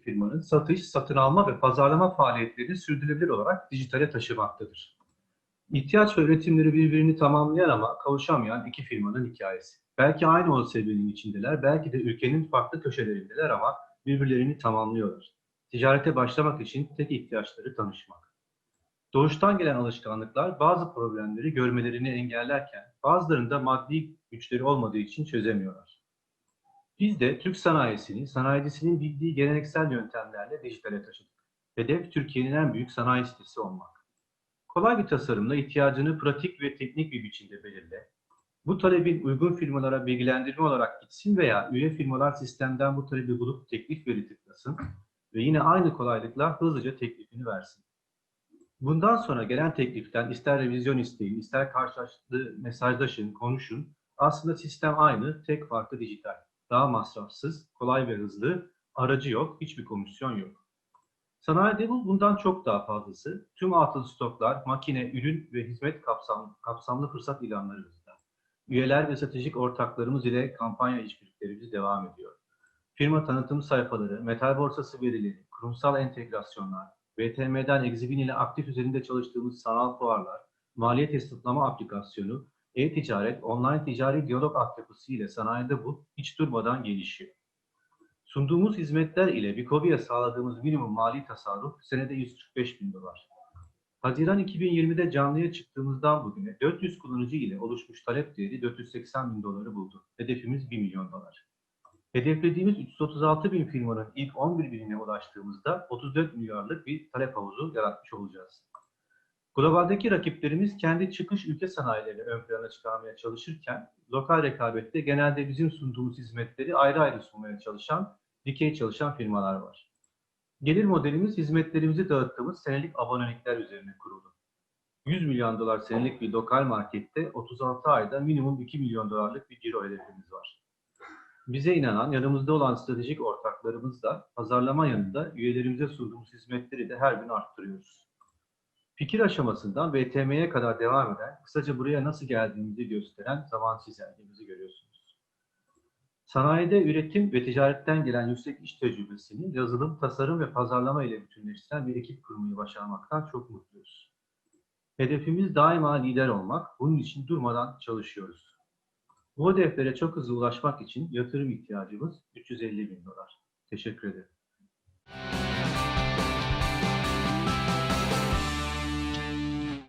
firmanın satış, satın alma ve pazarlama faaliyetlerini sürdürülebilir olarak dijitale taşımaktadır. İhtiyaç ve üretimleri birbirini tamamlayan ama kavuşamayan iki firmanın hikayesi. Belki aynı o serüvenin içindeler, belki de ülkenin farklı köşelerindeler ama birbirlerini tamamlıyorlar. Ticarete başlamak için tek ihtiyaçları tanışmak. Doğuştan gelen alışkanlıklar bazı problemleri görmelerini engellerken bazılarında maddi güçleri olmadığı için çözemiyorlar. Biz de Türk sanayisini, sanayicisinin bildiği geleneksel yöntemlerle dijitale taşıdık. Hedef Türkiye'nin en büyük sanayi sitesi olmak. Kolay bir tasarımla ihtiyacını pratik ve teknik bir biçimde belirle. Bu talebin uygun firmalara bilgilendirme olarak gitsin veya üye firmalar sistemden bu talebi bulup teklif veri tıklasın ve yine aynı kolaylıkla hızlıca teklifini versin. Bundan sonra gelen tekliften ister revizyon isteyin, ister karşılaştığı mesajlaşın, konuşun. Aslında sistem aynı, tek farkı dijital. Daha masrafsız, kolay ve hızlı, aracı yok, hiçbir komisyon yok. Sanayide bu bundan çok daha fazlası. Tüm atıl stoklar, makine, ürün ve hizmet kapsamlı, kapsamlı fırsat ilanlarımızda. Üyeler ve stratejik ortaklarımız ile kampanya işbirliklerimiz devam ediyor. Firma tanıtım sayfaları, metal borsası verileri, kurumsal entegrasyonlar, BTM'den Exhibin ile aktif üzerinde çalıştığımız sanal fuarlar, maliyet hesaplama aplikasyonu, e-ticaret, online ticari diyalog altyapısı ile sanayide bu hiç durmadan gelişiyor. Sunduğumuz hizmetler ile Bikobi'ye sağladığımız minimum mali tasarruf senede 145 bin dolar. Haziran 2020'de canlıya çıktığımızdan bugüne 400 kullanıcı ile oluşmuş talep değeri 480 bin doları buldu. Hedefimiz 1 milyon dolar. Hedeflediğimiz 336 bin firmanın ilk 11 binine ulaştığımızda 34 milyarlık bir talep havuzu yaratmış olacağız. Globaldeki rakiplerimiz kendi çıkış ülke sanayilerini ön plana çıkarmaya çalışırken lokal rekabette genelde bizim sunduğumuz hizmetleri ayrı ayrı sunmaya çalışan, dikey çalışan firmalar var. Gelir modelimiz hizmetlerimizi dağıttığımız senelik abonelikler üzerine kurulu. 100 milyon dolar senelik bir lokal markette 36 ayda minimum 2 milyon dolarlık bir ciro hedefimiz var. Bize inanan, yanımızda olan stratejik ortaklarımızla pazarlama yanında üyelerimize sunduğumuz hizmetleri de her gün arttırıyoruz. Fikir aşamasından VTM'ye kadar devam eden, kısaca buraya nasıl geldiğimizi gösteren zaman çizelgemizi görüyorsunuz. Sanayide üretim ve ticaretten gelen yüksek iş tecrübesini yazılım, tasarım ve pazarlama ile bütünleştiren bir ekip kurmayı başarmaktan çok mutluyuz. Hedefimiz daima lider olmak, bunun için durmadan çalışıyoruz. Bu hedeflere çok hızlı ulaşmak için yatırım ihtiyacımız 350 bin dolar. Teşekkür ederim.